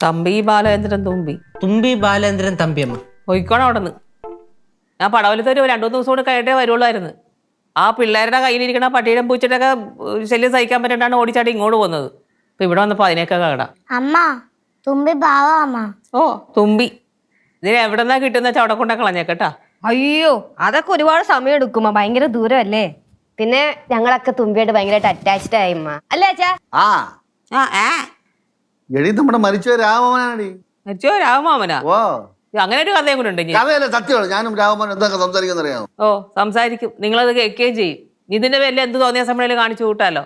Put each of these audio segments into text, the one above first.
തമ്പി ബാലചന്ദ്രൻ തുമ്പി. തുമ്പി ബാലേന്ദ്രൻ തമ്പിയമ്മ പോയിക്കോണം അവിടെ നിന്ന് ഞാൻ പടവലത്തെ ഒരു രണ്ടു മൂന്ന് ദിവസം കൂടെ കഴിഞ്ഞിട്ടേ വരുള്ളായിരുന്നു. ആ പിള്ളേരുടെ കയ്യിലിരിക്കണ പട്ടിയുടെ പൂച്ചയുടെയൊക്കെ ഏഹ്, ശല്യം സഹിക്കാൻ പറ്റാണ്ടാണ് ഓടിച്ചാടി ഇങ്ങോട്ട് പോകുന്നത് ഇപ്പൊ ഇവിടെ വന്നപ്പോ അതിനൊക്കെ കാണാം അമ്മ തുമ്പി പാവ അമ്മ. ഓ തുമ്പി. ഇതിന് എവിടെന്നാ കിട്ടുന്ന വെച്ചാൽ അവിടെ കൊണ്ടാ കളഞ്ഞേക്കട്ടാ അയ്യോ അതൊക്കെ ഒരുപാട് സമയം എടുക്കുമ്മ. ഭയങ്കര ദൂരമല്ലേ? പിന്നെ ഞങ്ങളൊക്കെ തുമ്പിയായിട്ട് ഭയങ്കരമായിട്ട് അറ്റാച്ച്ഡ് ആയി അമ്മ അല്ലേ അച്ഛാ? ആ ആ. എടി നമ്മുടെ മരിച്ച രാമനാടി മരിച്ചോ രാമമാമനാ ഓ. അങ്ങനെ ഒരു കഥയും കൂടെ ഉണ്ട് ഇനി. കഥയല്ലേ സത്യമാണ്. ഞാനും രാമൻ എന്തൊക്കെ സംസാരിക്കുന്ന അറിയാമോ ഓ സംസാരിക്കും. നിങ്ങളത് കേൾക്കുകയും ചെയ്യും. ഇതിന്റെ പേരിൽ എന്ത് തോന്നിയ സമയം കാണിച്ചു കൂട്ടാലോ?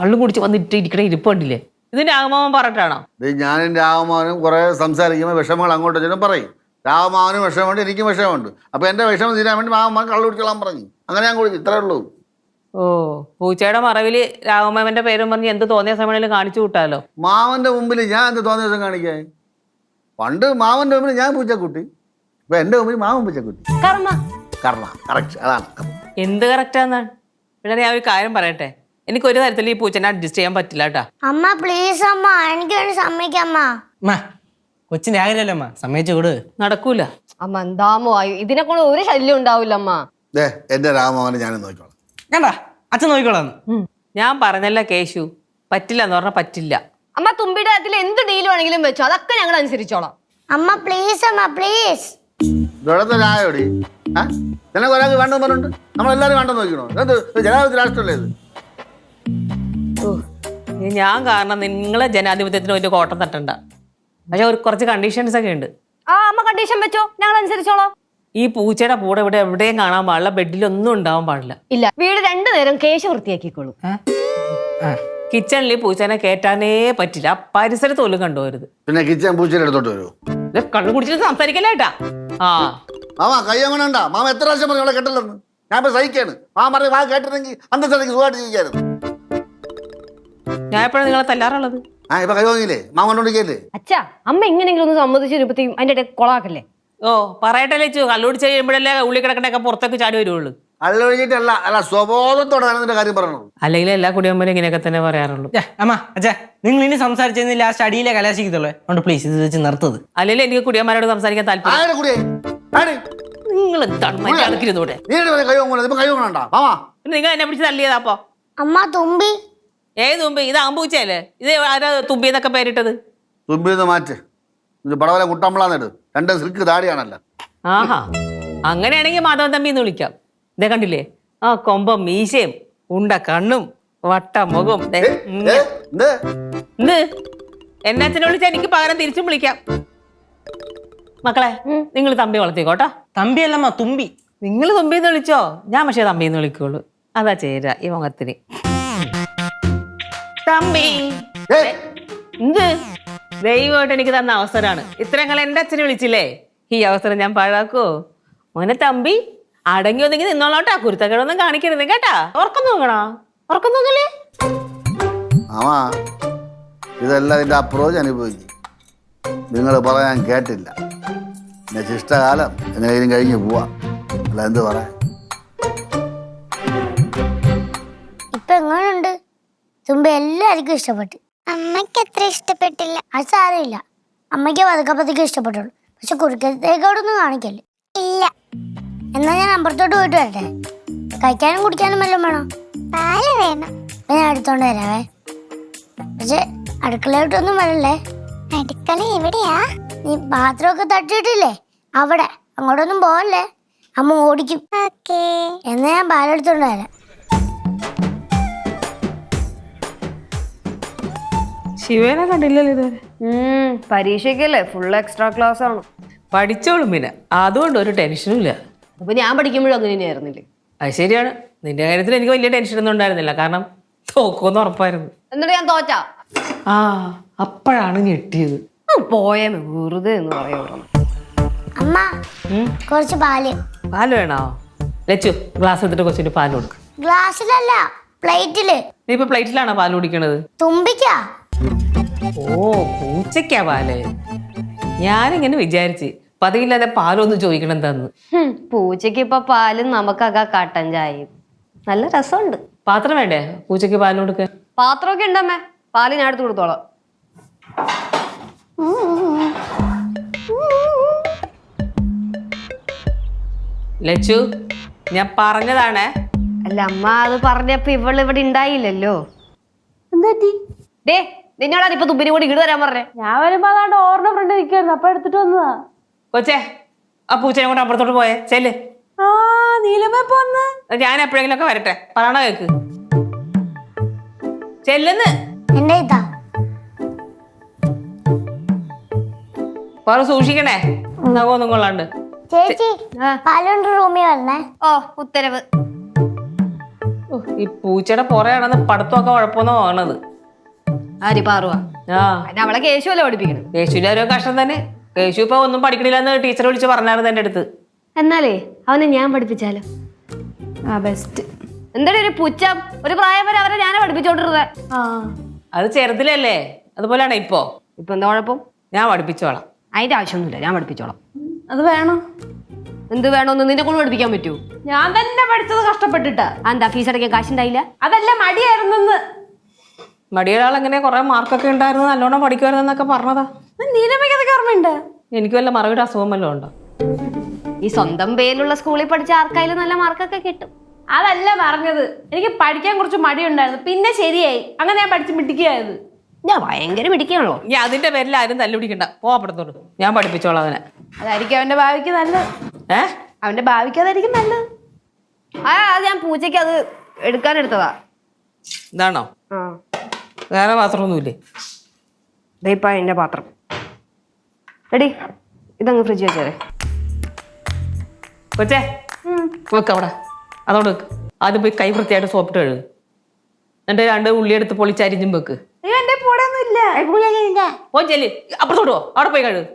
കള്ളും കുടിച്ച് വന്നിട്ട് ഇരിക്കണ ഇരിപ്പുണ്ടില്ലേ ഇത് രാമമാമൻ പറഞ്ഞിട്ടാണോ? ഇത് ഞാനും രാമമാനും കുറെ സംസാരിക്കുമ്പോൾ വിഷമങ്ങൾ അങ്ങോട്ട് ചെല്ലും പറയും. രാമമാവനും വിഷമമുണ്ട് എനിക്കും വിഷമമുണ്ട്. അപ്പൊ എന്റെ വിഷമം തീരാൻ വേണ്ടി മാമൻ കള്ളു കുടിച്ചോളാൻ പറഞ്ഞു. അങ്ങനെ ഞാൻ കുടിച്ചു. ഇത്രേ ഉള്ളൂ. ഓ പൂച്ചയുടെ മറവിൽ രാമമാമന്റെ പേരും പറഞ്ഞ് എന്ത് തോന്നിയ സമയം കാണിച്ചു കൂട്ടാലോ? മാവന്റെ മുമ്പിൽ ഞാൻ എന്ത് തോന്നിയ ദിവസം കാണിക്കാൻ? പണ്ട് മാവന്റെ മുമ്പിൽ ഞാൻ പൂച്ചക്കുട്ടി. ഇപ്പൊ എന്റെ മുമ്പിൽ മാവൻ പൂച്ചക്കുട്ടി. കർമ്മ. കർമ്മ കറക്റ്റ് അതാണ് എന്ത് കറക്റ്റാന്നാണ് പിന്നെ ഞാൻ ഒരു കാര്യം പറയട്ടെ? എനിക്ക് ഒരു തരത്തിൽ ഈ പൂച്ചനെ അഡ്ജസ്റ്റ് ചെയ്യാൻ പറ്റില്ല കേട്ടാ. അമ്മ പ്ലീസ് അമ്മ എനിക്ക് വേണ്ടി സമ്മതിക്കമ്മ അമ്മ. കൊച്ചിന്റെ ആഗ്രഹമല്ലേ അമ്മ? സമ്മതിച്ചു കൊടു നടക്കൂല. അമ്മ എന്താമോ ആയി ഇതിനെ കൊണ്ട് ഒരു ശല്യം ഉണ്ടാവില്ല അമ്മ. ദേ എന്റെ രാമമാവനെ ഞാനും നോക്കിക്കോളാം. കണ്ട? അച്ഛൻ നോക്കിക്കോളാം ഞാൻ പറഞ്ഞല്ല കേശു. പറ്റില്ല എന്ന് പറഞ്ഞാൽ പറ്റില്ല. അമ്മ തുമ്പിയുടെ കാര്യത്തിൽ എന്ത് ഡീൽ വേണമെങ്കിലും വെച്ചോ? അതൊക്കെ ഞങ്ങൾ അനുസരിച്ചോളാം. അമ്മ പ്ലീസ് അമ്മ പ്ലീസ് ആ നിനക്ക് ഒരാൾക്ക് വേണ്ടെന്ന് പറഞ്ഞിട്ടുണ്ട്? നമ്മളെല്ലാവരും വേണ്ടെന്ന് നോക്കണോ എന്ത്? ജനാധിപത്യ രാഷ്ട്രമല്ലേ ഇത്? ഞാൻ കാരണം നിങ്ങളെ ജനാധിപത്യത്തിന് ഒരു കോട്ടം തട്ടണ്ട. പക്ഷെ ഒരു കുറച്ച് കണ്ടീഷൻസ് ഒക്കെ ഉണ്ട്. ആ അമ്മ കണ്ടീഷൻ വെച്ചോ? ഞങ്ങൾ അനുസരിച്ചോളാം. ഈ പൂച്ചയുടെ കൂടെ ഇവിടെ എവിടെയും കാണാൻ പാടില്ല ബെഡിലൊന്നും ഉണ്ടാവാൻ പാടില്ല. ഇല്ല വീട് രണ്ടു നേരം കേശ വൃത്തിയാക്കിക്കോളൂ. ആ. കിച്ചണിൽ പൂച്ചനെ കയറ്റാനേ പറ്റില്ല. ആ പരിസരത്ത് പോലും കണ്ടുപോരുത് പിന്നെ കിച്ചൻ പൂച്ചയുടെ അടുത്തോട്ട് വരൂ. ഇത് കള്ളു കുടിച്ചിട്ട് സംസാരിക്കല്ലേട്ടാ ആ. മാമ കൈ അങ്ങനെ ഉണ്ടാ? മാമ എത്ര പ്രാവശ്യം പറഞ്ഞു അവളെ കെട്ടല്ലെന്ന്? ഞാൻ ഇപ്പൊ സഹിക്കാണ്. മാമ പറഞ്ഞ വാ കേട്ടിരുന്നെങ്കിൽ അന്തസ്ഥലത്തേക്ക് സുഖമായിട്ട് ജീവിക്കായിരുന്നു. ഞാൻ എപ്പോഴാണ് നിങ്ങളെ തല്ലാറുള്ളത്? ആ ഇപ്പൊ കൈ വാങ്ങിയില്ലേ? മാമ കൊണ്ടോണ്ടിരിക്കല്ലേ? അച്ഛാ അമ്മ എങ്ങനെയെങ്കിലും ഒന്ന് സമ്മതിച്ചിരുപ്പത്തേക്കും അതിന്റെ ഇടയിൽ കൊളാക്കല്ലേ? ഓ പറയട്ടെ ലച്ചു കല്ലൂടി കഴിയുമ്പോഴല്ലേ ഉള്ളി കിടക്കണൊക്കെ പുറത്തേക്ക് ചാടി വരുവുള്ളൂ. അല്ലൊഴിഞ്ഞിട്ടല്ല അല്ല സ്വബോധത്തോടെ ഞാൻ നിന്റെ കാര്യം അല്ലെങ്കിൽ എല്ലാ കുടിയന്മാരും ഇങ്ങനെയൊക്കെ തന്നെ പറയാറുള്ളൂ. അമ്മ അച്ഛാ നിങ്ങൾ ഇനി സംസാരിച്ചതിന് ലാസ്റ്റ് അടിയിലെ കലാശിക്കത്തുള്ളൂ. അതുകൊണ്ട് പ്ലീസ് ഇത് വെച്ച് നിർത്തത് അല്ലെങ്കിൽ എനിക്ക് കുടിയന്മാരോട് സംസാരിക്കാൻ താല്പര്യം. നിങ്ങൾ എന്താണ് മര്യാദക്കിരുന്നൂടെ നിങ്ങൾ എന്നെ പിടിച്ച് തള്ളിയതാപ്പോ അമ്മ തുമ്പി. ഏത് തുമ്പി? ഇത് ആമ്പൂച്ചയല്ലേ? ഇത് ആരാ തുമ്പി എന്നൊക്കെ പേരിട്ടത്? തുമ്പി മാറ്റ്. പടവല കുട്ടമ്പളാന്നിട്ട് രണ്ട് സിൽക്ക് താടിയാണല്ലോ. ആഹാ അങ്ങനെയാണെങ്കിൽ മാധവൻ തമ്പി എന്ന് വിളിക്കാം. ഇതേ കണ്ടില്ലേ? ആ കൊമ്പം മീശയും ഉണ്ട കണ്ണും വട്ട മുഖം ദേ, ഇങ്ങ-? എന്ത് എന്നെ അച്ഛനെ വിളിച്ചാൽ എനിക്ക് പകരം തിരിച്ചും വിളിക്കാം. മക്കളെ നിങ്ങൾ തമ്പി വളർത്തിക്കോട്ടോ തമ്പിയല്ലമ്മ തുമ്പി. നിങ്ങൾ തുമ്പിന്ന് വിളിച്ചോ? ഞാൻ പക്ഷേ തമ്പിന്ന് വിളിക്കുള്ളൂ. അതാ ചേര ഈ മുഖത്തിന്. തമ്പി. എന്ത് ദൈവമായിട്ട് എനിക്ക് തന്ന അവസരമാണ്. ഇത്രങ്ങൾ എന്റെ അച്ഛനെ വിളിച്ചില്ലേ? ഈ അവസരം ഞാൻ പാഴാക്കോ മോനെ തമ്പി അടങ്ങി ഒന്നെങ്കിൽ നിന്നോളോട്ടാ. കുരുത്തക്കേടൊന്നും കാണിക്കരുത് കേട്ടാ. ഉറക്കം നോക്കണോ ഉറക്കം നോക്കല്ലേ ഇതെല്ലാം ഇതിന്റെ അപ്രോച്ച് അനുഭവിച്ചു നിങ്ങൾ പറയാൻ കേട്ടില്ല. പിന്നെ ശിഷ്ടകാലം എങ്ങനെയും കഴിഞ്ഞ് പോവാ. അല്ല എന്ത് പറയാൻ? ഇപ്പൊ എങ്ങനെയുണ്ട് തുമ്പ എല്ലാവർക്കും ഇഷ്ടപ്പെട്ടു. അമ്മയ്ക്ക് അത്ര ഇഷ്ടപ്പെട്ടില്ല. അത് സാരമില്ല. അമ്മയ്ക്ക് പതുക്കെ പതുക്കെ ഇഷ്ടപ്പെട്ടുള്ളൂ. പക്ഷെ കുറുക്കത്തേക്കോടൊന്നും കാണിക്കല്ലേ? ഇല്ല. എന്നാ ഞാൻ അമ്പലത്തോട്ട് പോയിട്ട് വരട്ടെ. കഴിക്കാനും കുടിക്കാനും വല്ലതും വേണോ? പാൽ വേണം. ഞാൻ എടുത്തോണ്ട് വരാവേ. പക്ഷെ അടുക്കളയോട്ടൊന്നും വരല്ലേ അടുക്കള എവിടെയാ? നീ പാത്രമൊക്കെ തട്ടിയിട്ടില്ലേ? അവിടെ. അങ്ങോട്ടൊന്നും പോവല്ലേ? അമ്മ ഓടിക്കും. എന്നാ ഞാൻ പാലെടുത്തോണ്ട് വരാം. ശിവനെ കണ്ടില്ലല്ലോ ഇതുവരെ. ഉം പരീക്ഷയ്ക്കല്ലേ ഫുൾ എക്സ്ട്രാ ക്ലാസ് ആണ്. പഠിച്ചോളും പിന്നെ. അതുകൊണ്ട് ഒരു ടെൻഷനും ഇല്ല. അപ്പൊ ഞാൻ പഠിക്കുമ്പോഴും അങ്ങനെ തന്നെയായിരുന്നില്ലേ അത് ശരിയാണ്. നിന്റെ കാര്യത്തിൽ എനിക്ക് വലിയ ടെൻഷനൊന്നും ഉണ്ടായിരുന്നില്ല. കാരണം തോക്കുമെന്ന് ഉറപ്പായിരുന്നു. എന്നിട്ട് ഞാൻ തോറ്റാ? ആ അപ്പോഴാണ് ഞെട്ടിയത്. ഉം, പോയ വെറുതെ എന്ന് പറയുള്ളൂ അമ്മ കുറച്ച് പാൽ. പാൽ വേണോ? ലച്ചു ഗ്ലാസ് എടുത്തിട്ട് കൊച്ചിന് പാൽ കൊടുക്കും. ഗ്ലാസ്സിലല്ല പ്ലേറ്റിൽ നീ ഇപ്പൊ പ്ലേറ്റിലാണോ പാൽ കുടിക്കണത്? തുമ്പിക്കാ. ഓ പൂച്ചയ്ക്കാ പാൽ. ഞാനിങ്ങനെ വിചാരിച്ച് പതിവില്ലാതെ പാലൊന്ന് ചോദിക്കണം തന്ന് പൂച്ചയ്ക്ക് ഇപ്പൊ പാലും നമുക്കൊക്കെ കട്ടൻ ചായയും. നല്ല രസമുണ്ട്. പാത്രം വേണ്ടേ? പൂച്ചയ്ക്ക് പാൽ കൊടുക്കാൻ പാത്രമൊക്കെ ഉണ്ടമ്മേ. പാൽ ഞാൻ എടുത്ത് കൊടുത്തോളാം. ലച്ചു ഞാൻ പറഞ്ഞതാണേ. അല്ല അമ്മ അത് പറഞ്ഞപ്പോ ഇവൾ ഇവിടെ ഉണ്ടായില്ലല്ലോ. എന്താ ഡേ നിന്നോടാണ് ഇപ്പൊ തുമ്പിനും കൂടി ഇട് തരാൻ പറഞ്ഞേ? ഞാൻ വരുമ്പോ അതാണ്ട് ഓറിന്റെ ഫ്രണ്ട് നിൽക്കായിരുന്നു അപ്പൊ എടുത്തിട്ട് വന്നതാ. കൊച്ചേ ആ പൂച്ചനെ കൊണ്ട് അപ്പുറത്തോട്ട് പോയേ. ചെല്ല്. ആ നീലമ്മ വന്ന്? ഞാൻ എപ്പോഴെങ്കിലും ഒക്കെ വരട്ടെ. പറയണ കേക്ക്. ചെല്ലുന്ന്. എന്റെ ഇതാ. വേറെ സൂക്ഷിക്കണേ. നഖമൊന്നും കൊള്ളാണ്ട്. ചേച്ചി പാലുണ്ട് റൂമിൽ വരണേ. ഓ ഉത്തരവ്. ഈ പൂച്ചയുടെ പുറയാണെന്ന് പടത്തൊക്കെ കുഴപ്പമൊന്നും തോന്നണത് ആര് പാറുവാ ആ. അതിന് അവളെ കേശുവല്ലേ പഠിപ്പിക്കണം കേശുവിന്റെ ഒരു കഷ്ടം തന്നെ. കേശു ഇപ്പൊ ഒന്നും പഠിക്കണില്ലെന്ന് ടീച്ചർ വിളിച്ച് പറഞ്ഞായിരുന്നു എന്റെ അടുത്ത്. എന്നാലേ അവനെ ഞാൻ പഠിപ്പിച്ചാലോ? ആ ബെസ്റ്റ് എന്തായാലും ഒരു പുച്ഛം? ഒരു പ്രായം വരെ അവരെ ഞാനാ പഠിപ്പിച്ചോണ്ടിരുന്നത് ആ. അത് ചെറുതിലല്ലേ? അതുപോലെയാണ് ഇപ്പോ. ഇപ്പൊ എന്താ കുഴപ്പം? ഞാൻ പഠിപ്പിച്ചോളാം. അതിന്റെ ആവശ്യമൊന്നുമില്ല ഞാൻ പഠിപ്പിച്ചോളാം. അത് വേണോ? എന്ത് വേണമെന്ന് നിന്നെ കൊണ്ട് പഠിപ്പിക്കാൻ പറ്റൂ. ഞാൻ തന്നെ പഠിച്ചത് കഷ്ടപ്പെട്ടിട്ടാ. എന്താ ഫീസ് അടയ്ക്കാൻ കാശുണ്ടായില്ല? അതല്ല മടിയായിരുന്നെന്ന് മടിയൊരാൾ അങ്ങനെ കുറെ മാർക്കൊക്കെ ഉണ്ടായിരുന്നു നല്ലോണം പഠിക്കുമായിരുന്നൊക്കെ പറഞ്ഞതാ. നീലമ്മയ്ക്ക് അതൊക്കെ ഓർമ്മയുണ്ട്. എനിക്ക് വല്ല മറവിയുടെ അസുഖം വല്ലതും ഉണ്ടോ? ഈ സ്വന്തം പേരിലുള്ള സ്കൂളിൽ പഠിച്ച ആർക്കായാലും നല്ല മാർക്കൊക്കെ കിട്ടും. അതല്ല പറഞ്ഞത്. എനിക്ക് പഠിക്കാൻ കുറച്ച് മടി ഉണ്ടായിരുന്നു പിന്നെ ശരിയായി. അങ്ങനെ ഞാൻ പഠിച്ച് മിടിക്കുകയായത് ഞാൻ ഭയങ്കര മിടിക്കുകയാണല്ലോ ഇനി അതിന്റെ പേരിൽ ആരും തല്ലുപിടിക്കണ്ട പോകപ്പെടുത്തോളൂ ഞാൻ പഠിപ്പിച്ചോളാം അവനെ. അതായിരിക്കും അവന്റെ ഭാവിക്ക് നല്ലത്. ഏ? അവന്റെ ഭാവിക്ക് അതായിരിക്കും നല്ലത്. ആ അത് ഞാൻ പൂച്ചയ്ക്ക് അത് എടുക്കാൻ എടുക്കാനെടുത്തതാ ഇതാണോ? ആ. വേറെ പാത്രമൊന്നുമില്ലേ? ദയപ്പാ എന്റെ പാത്രം. എടി ഇതങ്ങ് ഫ്രിഡ്ജ് വെച്ചേ കൊച്ചേ വെക്ക് അവിടെ. അതോട് വെക്ക്. ആദ്യം പോയി കൈ വൃത്തിയായിട്ട് സോപ്പിട്ട് കഴുകും. എന്നിട്ട് രണ്ട് ഉള്ളി എടുത്ത് പൊളിച്ചരിഞ്ഞും വെക്ക്. അപ്പുറത്തോട്ട് പോ. അവിടെ പോയി കഴുകുക